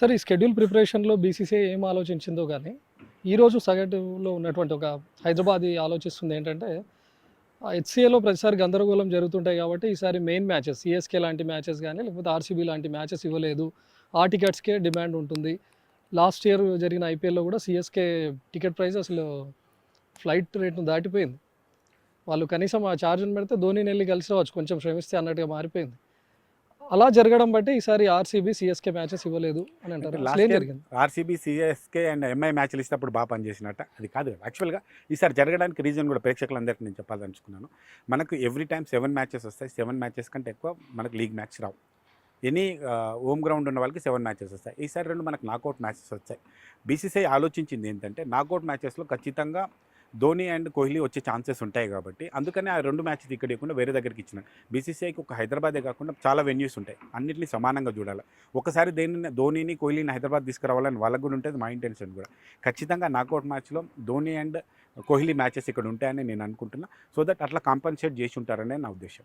సరే ఈ షెడ్యూల్ ప్రిపరేషన్లో బీసీసీఐ ఏం ఆలోచించిందో కానీ ఈరోజు సగటులో ఉన్నటువంటి ఒక హైదరాబాద్ ఆలోచిస్తుంది ఏంటంటే హెచ్సిఏలో ప్రతిసారి గందరగోళం జరుగుతుంటాయి కాబట్టి ఈసారి మెయిన్ మ్యాచెస్ సిఎస్కే లాంటి మ్యాచెస్ కానీ లేకపోతే ఆర్సీబీ లాంటి మ్యాచెస్ ఇవ్వలేదు. ఆ టికెట్స్కే డిమాండ్ ఉంటుంది. లాస్ట్ ఇయర్ జరిగిన ఐపీఎల్లో కూడా సిఎస్కే టికెట్ ప్రైస్ అసలు ఫ్లైట్ రేట్ను దాటిపోయింది. వాళ్ళు కనీసం ఆ ఛార్జ్ని పెడితే ధోని వెళ్ళి కలిసి రావచ్చు కొంచెం శ్రమిస్తే అన్నట్టుగా మారిపోయింది. అలా జరగడం బట్టి ఈసారి ఆర్సీబీ సిఎస్కే మ్యాచెస్ ఇవ్వలేదు అని అంటారు. ఆర్సీబీ సిఎస్కే అండ్ ఎంఐ మ్యాచ్లు ఇచ్చినప్పుడు బాగా పనిచేసినట్ట. అది కాదు యాక్చువల్గా ఈసారి జరగడానికి రీజన్ కూడా ప్రేక్షకులందరికీ నేను చెప్పాలనుకున్నాను మనకు ఎవ్రీ టైం సెవెన్ మ్యాచెస్ వస్తాయి. సెవెన్ మ్యాచెస్ కంటే ఎక్కువ మనకు లీగ్ మ్యాచ్ రావు. ఎనీ హోమ్ గ్రౌండ్ ఉన్న వాళ్ళకి సెవెన్ మ్యాచెస్ వస్తాయి. ఈసారి రెండు మనకు నాకౌట్ మ్యాచెస్ వచ్చాయి. బీసీసీఐ ఆలోచించింది ఏంటంటే నాకౌట్ మ్యాచెస్లో ఖచ్చితంగా ధోని అండ్ కోహ్లీ వచ్చే ఛాన్సెస్ ఉంటాయి కాబట్టి అందుకని ఆ రెండు మ్యాచెస్ ఇక్కడ ఇవ్వకుండా వేరే దగ్గరికి ఇచ్చిన. బీసీసీఐకి ఒక హైదరాబాదే కాకుండా చాలా వెన్యూస్ ఉంటాయి. అన్నింటినీ సమానంగా చూడాలి. ఒకసారి దేనిని ధోనిని కోహ్లీని హైదరాబాద్ తీసుకురావాలని వాళ్ళకు కూడా ఉంటుంది మా ఇంటెన్షన్ కూడా. ఖచ్చితంగా నాకౌట్ మ్యాచ్లో ధోని అండ్ కోహ్లీ మ్యాచెస్ ఇక్కడ ఉంటాయని నేను అనుకుంటున్నా. సో దట్ అట్లా కాంపన్సేట్ చేసి ఉంటారనే నా ఉద్దేశం.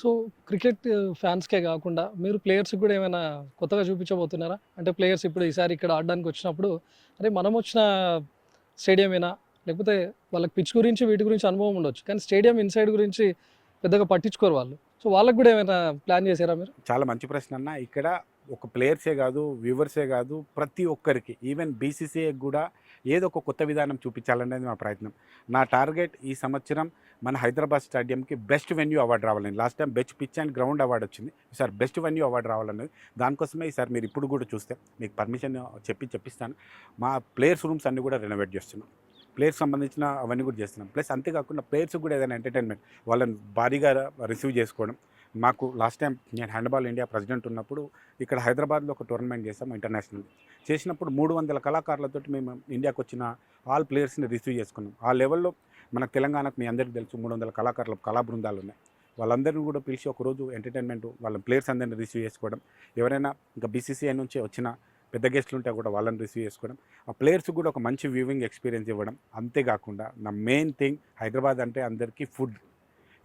సో క్రికెట్ ఫ్యాన్స్కే కాకుండా మీరు ప్లేయర్స్ కూడా ఏమైనా కొత్తగా చూపించబోతున్నారా? అంటే ప్లేయర్స్ ఇప్పుడు ఈసారి ఇక్కడ ఆడడానికి వచ్చినప్పుడు అరే మనం వచ్చిన స్టేడియం అయినా లేకపోతే వాళ్ళకి పిచ్ గురించి వీటి గురించి అనుభవం ఉండొచ్చు. కానీ స్టేడియం ఇన్సైడ్ గురించి పెద్దగా పట్టించుకోరు వాళ్ళు. సో వాళ్ళకి కూడా ఏమైనా ప్లాన్ చేశారా మీరు? చాలా మంచి ప్రశ్న అన్న. ఇక్కడ ఒక ప్లేయర్సే కాదు వ్యూవర్సే కాదు ప్రతి ఒక్కరికి ఈవెన్ బీసీసీఐ కూడా ఏదో ఒక కొత్త విధానం చూపించాలనేది మా ప్రయత్నం. నా టార్గెట్ ఈ సంవత్సరం మన హైదరాబాద్ స్టేడియంకి బెస్ట్ వెన్యూ అవార్డు రావాలని. Last time best pitch and ground award వచ్చింది. ఈసారి బెస్ట్ వెన్యూ అవార్డు రావాలన్నది. దానికోసమే ఈసారి మీరు ఇప్పుడు కూడా చూస్తే మీకు పర్మిషన్ చెప్పి చెప్పిస్తాను. మా ప్లేయర్స్ రూమ్స్ అన్నీ కూడా రెనోవేట్ చేస్తున్నాం. ప్లేయర్స్ సంబంధించిన అవన్నీ కూడా చేస్తున్నాం. ప్లస్ అంతేకాకుండా ప్లేయర్స్ కూడా ఏదైనా ఎంటర్టైన్మెంట్ వాళ్ళని భారీగా రిసీవ్ చేసుకోవడం. మాకు లాస్ట్ టైం నేను హ్యాండ్బాల్ ఇండియా ప్రెసిడెంట్ ఉన్నప్పుడు ఇక్కడ హైదరాబాద్లో ఒక టోర్నమెంట్ చేసాం ఇంటర్నేషనల్. చేసినప్పుడు మూడు వందల కళాకారులతో మేము ఇండియాకి వచ్చిన ఆల్ ప్లేయర్స్ని రిసీవ్ చేసుకున్నాం. ఆ లెవెల్లో మనకు తెలంగాణకు మీ అందరికీ తెలుసు మూడు వందల కళాకారుల కళా బృందాలు ఉన్నాయి. వాళ్ళందరినీ కూడా పిలిచి ఒకరోజు ఎంటర్టైన్మెంట్ వాళ్ళ ప్లేయర్స్ అందరిని రిసీవ్ చేసుకోవడం. ఎవరైనా ఇంకా బీసీసీఐ నుంచి వచ్చిన పెద్ద గెస్ట్లు ఉంటే కూడా వాళ్ళని రిసీవ్ చేసుకోవడం. ఆ ప్లేయర్స్ కూడా ఒక మంచి వ్యూవింగ్ ఎక్స్పీరియన్స్ ఇవ్వడం. అంతేకాకుండా నా మెయిన్ థింగ్ హైదరాబాద్ అంటే అందరికీ ఫుడ్.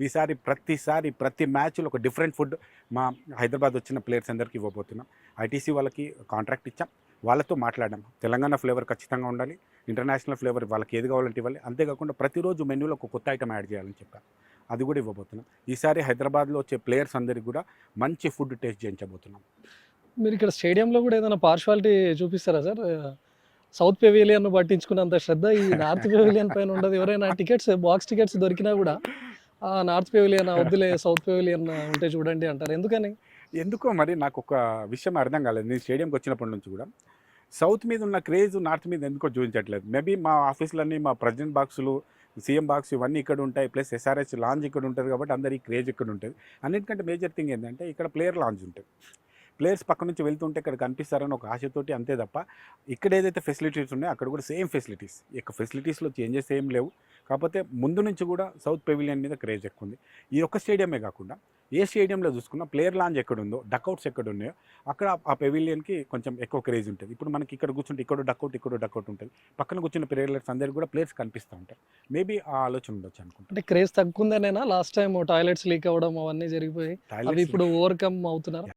ఈసారి ప్రతిసారి ప్రతి మ్యాచ్లో ఒక డిఫరెంట్ ఫుడ్ మా హైదరాబాద్ వచ్చిన ప్లేయర్స్ అందరికీ ఇవ్వబోతున్నాం. ఐటీసీ వాళ్ళకి కాంట్రాక్ట్ ఇచ్చాం. వాళ్ళతో మాట్లాడాం. తెలంగాణ ఫ్లేవర్ ఖచ్చితంగా ఉండాలి. ఇంటర్నేషనల్ ఫ్లేవర్ వాళ్ళకి ఏది కావాలంటే ఇవ్వాలి. అంతేకాకుండా ప్రతిరోజు మెనూలో ఒక కొత్త ఐటమ్ యాడ్ చేయాలని చెప్పాను అది కూడా ఇవ్వబోతున్నాం. ఈసారి హైదరాబాద్లో వచ్చే ప్లేయర్స్ అందరికీ కూడా మంచి ఫుడ్ టేస్ట్ చేయించబోతున్నాం. మీరు ఇక్కడ స్టేడియంలో కూడా ఏదైనా పార్షువాలిటీ చూపిస్తారా సార్? సౌత్ పెవిలియన్ పట్టించుకున్నంత శ్రద్ధ ఈ నార్త్ పెవిలియన్ పైన ఉండదు. ఎవరైనా టికెట్స్ బాక్స్ టికెట్స్ దొరికినా కూడా ఆ నార్త్ పెవిలియన్ వద్దులే సౌత్ పెవిలియన్ ఉంటే చూడండి అంటారు. ఎందుకని? ఎందుకో మరి నాకు ఒక విషయం అర్థం కాలేదు. నేను స్టేడియంకి వచ్చినప్పటి నుంచి కూడా. సౌత్ మీద ఉన్న క్రేజ్ నార్త్ మీద ఎందుకో చూపించట్లేదు. మేబీ మా ఆఫీసులన్నీ మా ప్రెసిడెంట్ బాక్సులు సీఎం బాక్స్ ఇవన్నీ ఇక్కడ ఉంటాయి. ప్లస్ ఎస్ఆర్ఎస్ లాంజ్ ఇక్కడ ఉంటుంది కాబట్టి అందరి క్రేజ్ ఇక్కడ ఉంటుంది. అన్నిటికంటే మేజర్ థింగ్ ఏంటంటే ఇక్కడ ప్లేయర్ లాంజ్ ఉంటుంది. ప్లేయర్స్ పక్క నుంచి వెళ్తుంటే ఇక్కడ కనిపిస్తారని ఒక ఆశతోటి అంతే తప్ప ఇక్కడ ఏదైతే ఫెసిలిటీస్ ఉన్నాయో అక్కడ కూడా సేమ్ ఫెసిలిటీస్. ఇక ఫెసిలిటీస్లో చేంజెస్ ఏం లేవు. కాకపోతే ముందు నుంచి కూడా సౌత్ పెవిలియన్ మీద క్రేజ్ ఎక్కువ ఉంది ఈ ఒక్క స్టేడియమే కాకుండా ఏ స్టేడియంలో చూసుకున్నా ప్లేయర్ లాంజ్ ఎక్కడ ఉందో డక్అవుట్స్ ఎక్కడ ఉన్నాయో అక్కడ ఆ పెవిలియన్కి కొంచెం ఎక్కువ క్రేజ్ ఉంటుంది. ఇప్పుడు మనకి ఇక్కడ కూర్చుంటే ఇక్కడ డక్అవుట్ ఇక్కడ డక్అవుట్ ఉంటుంది. పక్కన కూర్చున్న ప్లేయర్స్ అందరికీ కూడా ప్లేయర్స్ కనిపిస్తూ ఉంటాయి. మేబీ ఆ ఆలోచన ఉండొచ్చు అనుకుంటా. అంటే క్రేజ్ తగ్గుందనేనా లాస్ట్ టైం టాయిలెట్స్ లీక్ అవ్వడం అవన్నీ జరిగిపోయి. ఇప్పుడు ఓవర్కమ్ అవుతున్నారు?